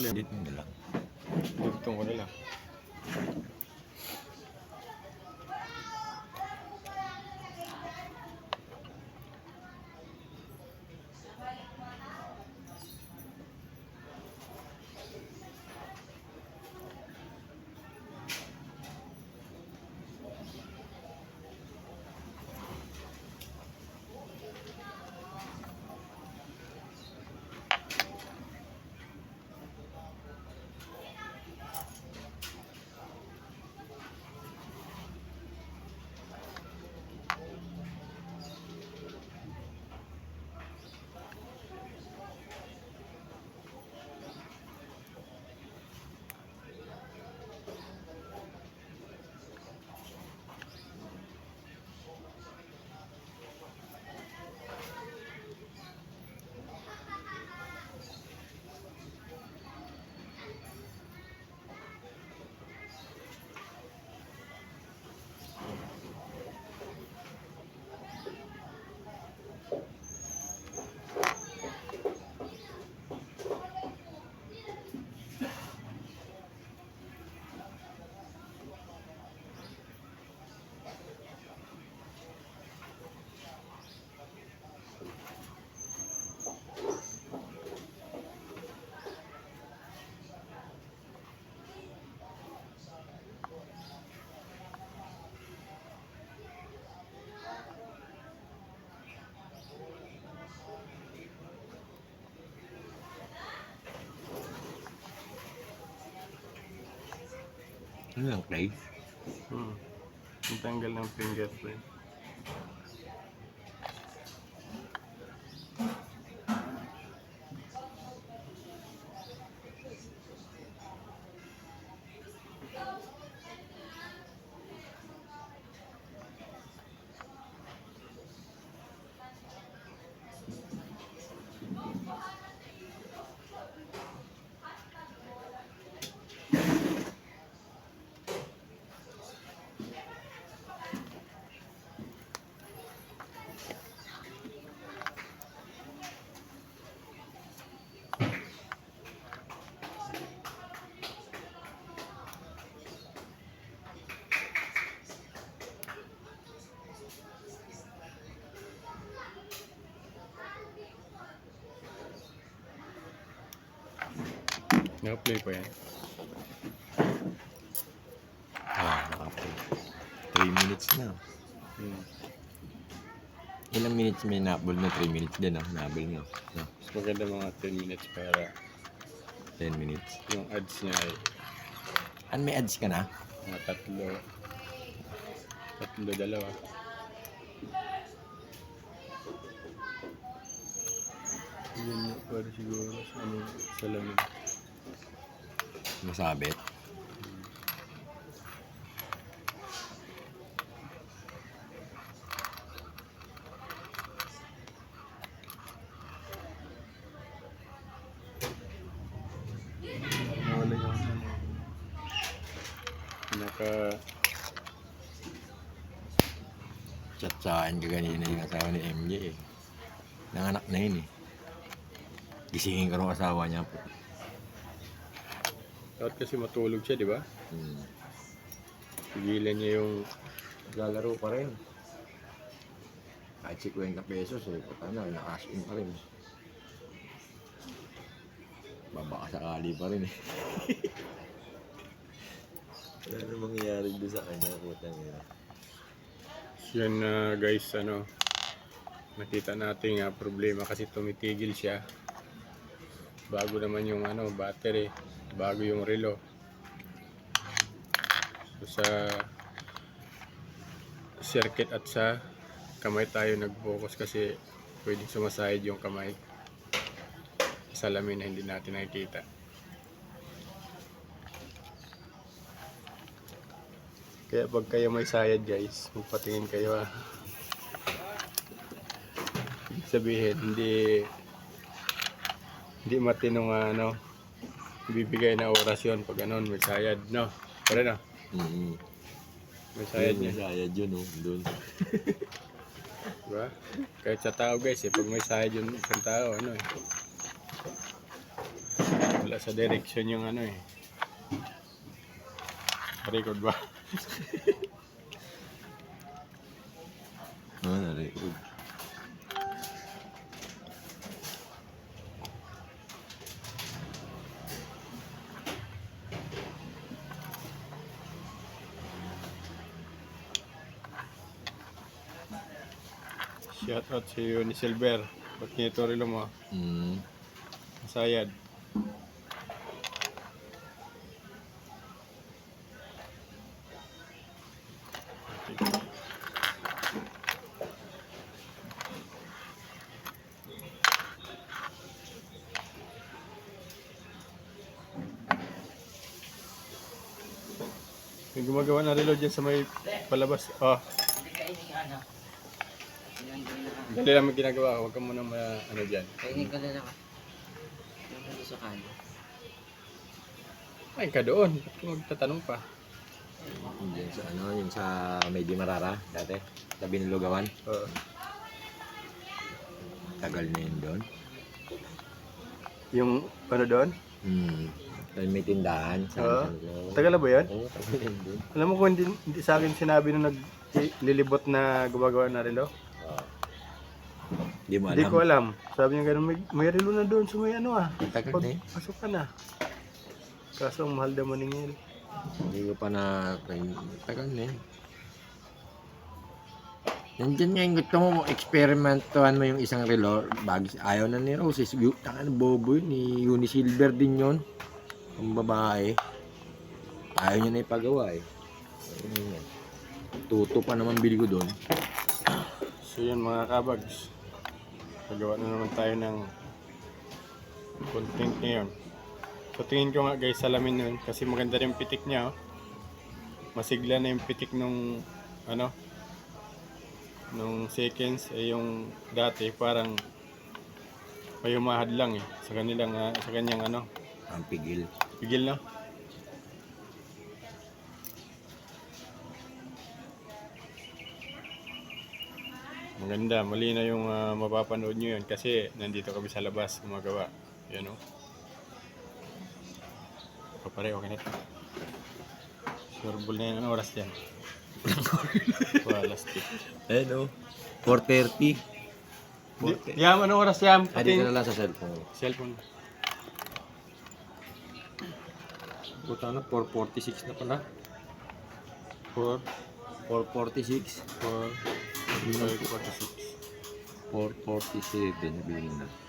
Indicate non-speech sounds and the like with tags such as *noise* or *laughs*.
yun. Dito lang. Dugtong ko na Ano lang, play? Hmm. Ang tanggal ng fingerprint. Naka-play pa yan. Ah, nakaplay. 3 minutes na. Hmm. Ilang minutes may nabol na 3 minutes din, ah. Nabol na. No, Mas maganda mga 10 minutes para 10 minutes. yung ads niya ay An may ads ka na? mga tatlo. Tatlo, dalawa. Yan yung para siguro sa ano, salamin. Masabit. Nawala yung ano. Naka... Tsatsaan ka kanina yung asawa ni MJ eh. Nanganak na yun eh. Gisingin ka rin asawa niya po. Dapat kasi matulog siya, di ba? Hmm. Pigilan niya yung... Lalaro pa rin. Kahit 50 pesos eh. Puta na, nakash in pa rin. Babaka sakali pa rin eh. *laughs* ano mangyayari doon sa kanya? Putang ina. Yan na guys, ano... Nakita natin nga problema kasi tumitigil siya. Bago naman yung ano, battery. Bago yung relo. So, sa circuit at sa kamay tayo nag-focus kasi pwedeng sumasayad yung kamay sa salamin na hindi natin nakikita. Kaya pag kayo may sayad guys, magpatingin kayo ah. Ibig Sabihin, hindi hindi matinong ano, bibigay na orasyon pag ano, may sayad, no? Pero no, Mm-hmm. may sayad niya. Sayad yun oh. Doon. *laughs* Diba? Kahit sa tao guys, eh, pag may sayad yung isang tao, ano eh. Wala sa direction yung ano eh. Record ba? Oo, *laughs* na-record. Shout out si Uni Silver. Ba't nito rilo mo? Mm. Sayad. May gumagawa na reload dyan sa may palabas. Oh, Hindi kainin ano. Dali lang may ginagawa. Huwag ka muna ma, ano dyan. Kainin ko na lang. ah. Yung nandun sa kanin. Ay, ka doon. Ba't ka magtatanong pa? Diyan sa ano, yung sa Medyo Marara, dati. Tabi ng Lugawan. Oo. Tagal na yun doon. yung ano doon? Hmm. Dahil may tindahan. Sa Oo. Tagal na ba yan? Oo, tagal na yun doon. Alam mo kung hindi, hindi sa akin sinabi nung naglilibot na gumagawa na relo? Oo. Hindi mo Hindi alam. ko alam. Sabi niya ganun, may, may relo na doon. So may ano ah. Tagal na eh. pasok ka na. Kaso ang mahal daw maningil. Hindi ko pa na... Tagal na yun. Nandiyan nga yung gusto mo, experimentuhan mo yung isang relo. Bagis, ayaw na ni Roses. Na bobo yun. Ni Unisilver din yun. Ang babae. Ayaw niya na ipagawa eh. Tuto pa naman bili ko doon. So yun mga kabags. Pagawa na naman tayo ng content ngayon. So tingin ko nga guys salamin nun kasi maganda rin yung pitik niya oh. Masigla na yung pitik nung ano nung seconds eh yung dati parang may humahad lang eh sa kanilang ah, sa kanyang ano Ang pigil. pigil na Maganda, mali na yung ah, mapapanood nyo yun kasi nandito kami sa labas gumagawa. Yan o. O na ito. Surbol na yun. Anong oras yan? *laughs* Wala, stick. Ayun o. 4.30. Di- Yam, anong oras yam? Ah, dito na lang sa cellphone. Cellphone. Puta na, 4.46 na pala. 4, 4.46. 4, 5, 46. 4.47 sabihin na.